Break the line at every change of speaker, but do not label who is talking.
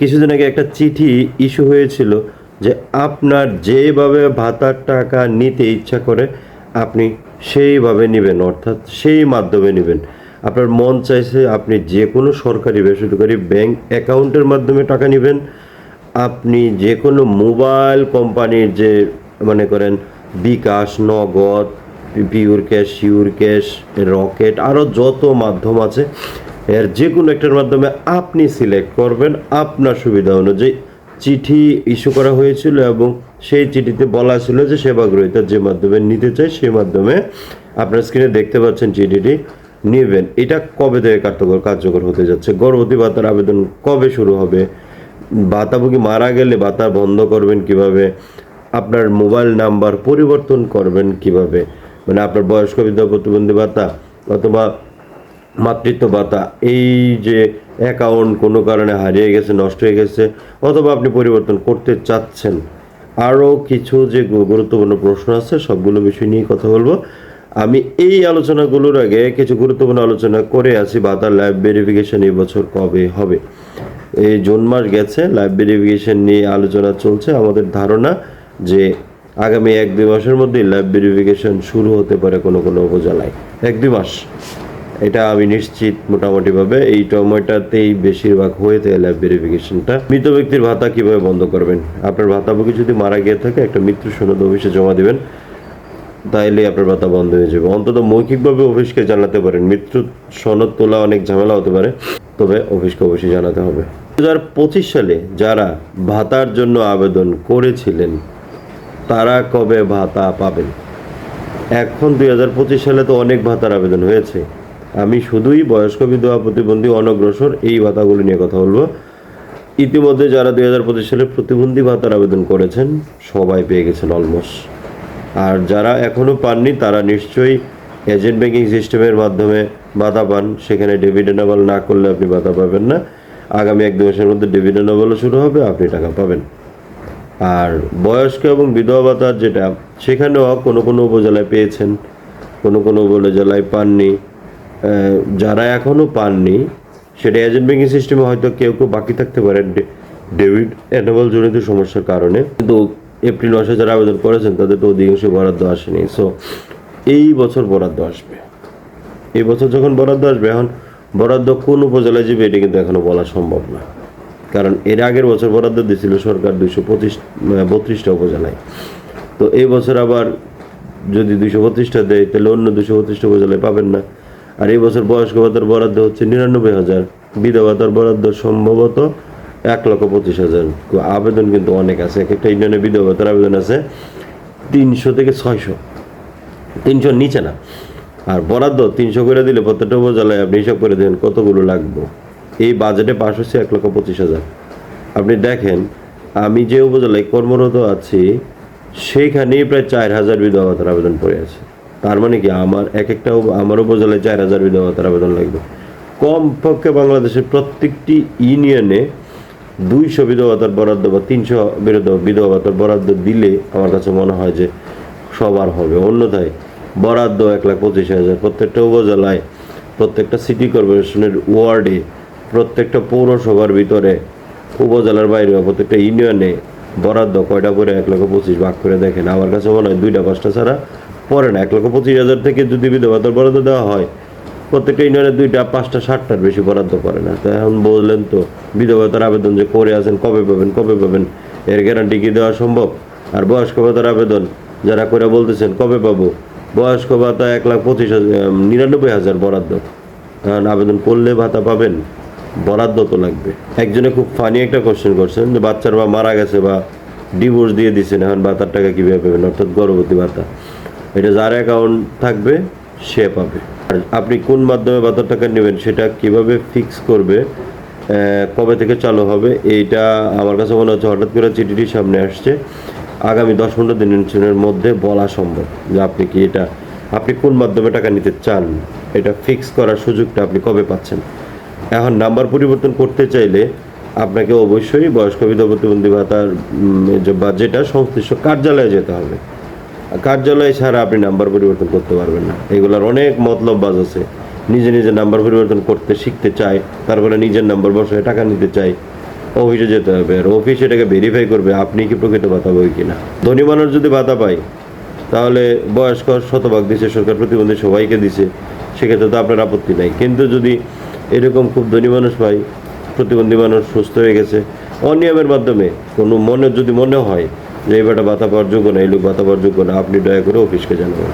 কিছুদিন আগে একটা চিঠি ইস্যু হয়েছিল যে আপনার যেভাবে ভাতার টাকা নিতে ইচ্ছা করে, আপনি সেইভাবে নেবেন, অর্থাৎ সেই মাধ্যমে নেবেন। আপনার মন চাইছে আপনি যে কোনো সরকারি বেসরকারি ব্যাংক অ্যাকাউন্টের মাধ্যমে টাকা নেবেন। আপনি যে কোনো মোবাইল কোম্পানির যে, মনে করেন, bKash, Nagad, pure cash, sure cash, Rocket, আরও যত মাধ্যম আছে এর যে কোনো একটার মাধ্যমে আপনি সিলেক্ট করবেন আপনার সুবিধা অনুযায়ী। চিঠি ইস্যু করা হয়েছিল এবং সেই চিঠিতে বলা ছিল যে সেবা গ্রহীতা যে মাধ্যমে নিতে চায় সেই মাধ্যমে আপনার স্ক্রিনে দেখতে পাচ্ছেন চিঠিটি নেবেন। এটা কবে থেকে কার্যকর কার্যকর হতে যাচ্ছে? গর্ভবতী ভাতার আবেদন কবে শুরু হবে? ভাতাভোগী মারা গেলে ভাতা বন্ধ করবেন কীভাবে? আপনার মোবাইল নাম্বার পরিবর্তন করবেন কীভাবে? মানে আপনার বয়স্ক বিধবা প্রতিবন্ধী ভাতা অথবা মাতৃত্ব ভাতা এই যে অ্যাকাউন্ট কোনো কারণে হারিয়ে গেছে, নষ্ট হয়ে গেছে, অথবা আপনি পরিবর্তন করতে চাচ্ছেন, আরও কিছু যে গুরুত্বপূর্ণ প্রশ্ন আছে, সবগুলো বিষয় নিয়ে কথা বলব। আমি এই আলোচনাগুলোর আগে কিছু গুরুত্বপূর্ণ আলোচনা করে আছি ভাতার লাইভ ভেরিফিকেশন এই বছর কবে হবে। এই জুন মাস গেছে লাইভ ভেরিফিকেশন নিয়ে আলোচনা চলছে। আমাদের ধারণা যে আগামী এক দুই মাসের মধ্যেই লাইভ ভেরিফিকেশন শুরু হতে পারে কোনো কোনো উপজেলায়। এক দুই মাস। এটা আমি নিশ্চিত মোটামুটিভাবে এই সময়টাতেই বেশিরভাগ হয়ে থাকে ল্যাব ভেরিফিকেশনটা মৃত ব্যক্তির ভাতা কীভাবে বন্ধ করবেন? আপনার ভাতাভোগী যদি মারা গিয়ে থাকে, একটা মৃত্যু সনদ অফিসে জমা দিবেন তাইলে আপনার ভাতা বন্ধ হয়ে যাবে। অন্তত মৌখিকভাবে অফিসকে জানাতে পারেন। মৃত্যু সনদ তোলা অনেক ঝামেলা হতে পারে, তবে অফিসকে অবশ্যই জানাতে হবে। দু পঁচিশ সালে যারা ভাতার জন্য আবেদন করেছিলেন, তারা কবে ভাতা পাবেন? এখন দুই হাজার পঁচিশ সালে তো অনেক ভাতার আবেদন হয়েছে। আমি শুধুই বয়স্ক বিধবা প্রতিবন্ধী অনগ্রসর এই ভাতাগুলো নিয়ে কথা বলব। ইতিমধ্যে যারা দুই হাজার পঁচিশ সালে প্রতিবন্ধী ভাতার আবেদন করেছেন, সবাই পেয়ে গেছেন অলমোস্ট আর যারা এখনও পাননি, তারা নিশ্চয়ই এজেন্ট ব্যাংকিং সিস্টেমের মাধ্যমে ভাতা পান। সেখানে ডেবিট এনাবল না করলে আপনি ভাতা পাবেন না। আগামী এক দু মাসের মধ্যে ডেবিট এনাবলও শুরু হবে, আপনি টাকা পাবেন। আর বয়স্ক এবং বিধবা ভাতার যেটা, সেখানেও কোনো কোনো উপজেলায় পেয়েছেন, কোনো কোনো উপজেলায় পাননি। যারা এখনও পাননি, সেটা এজেন্ট ব্যাংকিং সিস্টেমে হয়তো কেউ কেউ বাকি থাকতে পারে। ডেবিট এনাবল জনিত সমস্যার কারণে। কিন্তু এপ্রিল মাসে যারা আবেদন করেছেন, তাদের তো অধিকাংশ বরাদ্দ আসেনি। সো এই বছর বরাদ্দ আসবে। এই বছর যখন বরাদ্দ আসবে, এখন বরাদ্দ কোন উপজেলায় যাবে, এটা কিন্তু এখনও বলা সম্ভব না। কারণ এর আগের বছর বরাদ্দ দিয়েছিল সরকার দুইশো পঁচিশ বত্রিশটা উপজেলায়। তো এই বছর আবার যদি দুইশো বত্রিশটা দেয়, তাহলে অন্য দুশো বত্রিশটা উপজেলায় পাবেন না। আর এই বছর বয়স্ক ভাতার বরাদ্দ হচ্ছে নিরানব্বই হাজার। বিধবা ভাতার বরাদ্দ সম্ভবত এক লক্ষ পঁচিশ হাজার। আবেদন কিন্তু অনেক আছে। এক একটা ইউনিয়নে বিধবা ভাতার আবেদন আছে তিনশো থেকে ছয়শো। তিনশোর নিচে না। আর বরাদ্দ তিনশো করে দিলে প্রত্যেকটা উপজেলায় আপনি হিসাব করে দেন কতগুলো লাগবে। এই বাজেটে পাশ হচ্ছে এক লক্ষ পঁচিশ হাজার। আপনি দেখেন, আমি যে উপজেলায় কর্মরত আছি, সেইখানেই প্রায় চার হাজার বিধবা ভাতার আবেদন পড়ে আছে। তার মানে কি আমার এক একটা উপ- আমার উপজেলায় চার হাজার বিধবা ভাতার আবেদন লাগবে। কমপক্ষে বাংলাদেশের প্রত্যেকটি ইউনিয়নে দুইশো বিধবাতার বরাদ্দ বা তিনশো বিধবা ভাতার বরাদ্দ দিলে আমার কাছে মনে হয় যে সবার হবে। অন্যথায় বরাদ্দ এক লাখ পঁচিশ হাজার। প্রত্যেকটা উপজেলায়, প্রত্যেকটা সিটি কর্পোরেশনের ওয়ার্ডে, প্রত্যেকটা পৌরসভার ভিতরে, উপজেলার বাইরে প্রত্যেকটা ইউনিয়নে বরাদ্দ কয়টা করে এক লক্ষ পঁচিশ ভাগ করে দেখেন। আমার কাছে মনে হয় দুইটা পাঁচটা ছাড়া পরে না এক লক্ষ পঁচিশ হাজার থেকে যদি বিধবাতার বরাদ্দ দেওয়া হয়। প্রত্যেকটা ইউনিয়নে দুইটা, পাঁচটা ষাটটার বেশি বরাদ্দ করে না। তো এখন বললেন তো বিধবাতার আবেদন যে করে আছেন, কবে পাবেন কবে পাবেন, এর গ্যারান্টি কি দেওয়া সম্ভব? আর বয়স্ক ভাতার আবেদন, যারা করে বলতেছেন, কবে পাবো? বয়স্ক ভাতা এক লাখ পঁচিশ হাজার নিরানব্বই হাজার বরাদ্দ। কারণ আবেদন করলে ভাতা পাবেন, বরাদ্দ তো লাগবে। একজনে খুব ফানি একটা কোশ্চেন করছেন, যে বাচ্চার বা মারা গেছে বা ডিভোর্স দিয়ে দিচ্ছেন এখন ভাতার টাকা কীভাবে পাবেন? অর্থাৎ গর্ভবতী ভাতা। এটা যার অ্যাকাউন্ট থাকবে, সে পাবে। আর আপনি কোন মাধ্যমে ভাতার টাকা নেবেন সেটা কীভাবে ফিক্স করবে কবে থেকে চালু হবে, এইটা আমার কাছে মনে হচ্ছে হঠাৎ করে চিঠিটি সামনে আসছে। আগামী দশ পনেরো দিনের মধ্যে বলা সম্ভব যে আপনি কি এটা, আপনি কোন মাধ্যমে টাকা নিতে চান, এটা ফিক্স করার সুযোগটা আপনি কবে পাচ্ছেন। এখন নাম্বার পরিবর্তন করতে চাইলে আপনাকে অবশ্যই বয়স্ক বিধবা প্রতিবন্ধী ভাতার যে বা যেটা সংশ্লিষ্ট কার্যালয়ে যেতে হবে। কার্যালয় ছাড়া আপনি নাম্বার পরিবর্তন করতে পারবেন না। এগুলোর অনেক মতলব বাজ আছে। নিজে নিজে নাম্বার পরিবর্তন করতে শিখতে চায়, তারপরে নিজের নাম্বার বসায় টাকা নিতে চায়। অফিসে যেতে হবে আর অফিস এটাকে ভেরিফাই করবে, আপনি কি প্রকৃত ভাতা বই কিনা? ধনী মানুষ যদি ভাতা পায়, তাহলে বয়স্ক শতভাগ দিছে, সরকার প্রতিবন্ধী সবাইকে দিছে, সেক্ষেত্রে তো আপনার আপত্তি নাই। কিন্তু যদি এরকম খুব ধনী মানুষ পাই প্রতিবন্ধী মানুষ সুস্থ হয়ে গেছে, অনিয়মের মাধ্যমে, কোনো মনে যদি মনে হয় যে বেটা ভাতা পাওয়ার যোগ্য না, এই লোক বাতা পাওয়ার যোগ্য না, আপনি দয়া করে অফিসকে জানাবেন।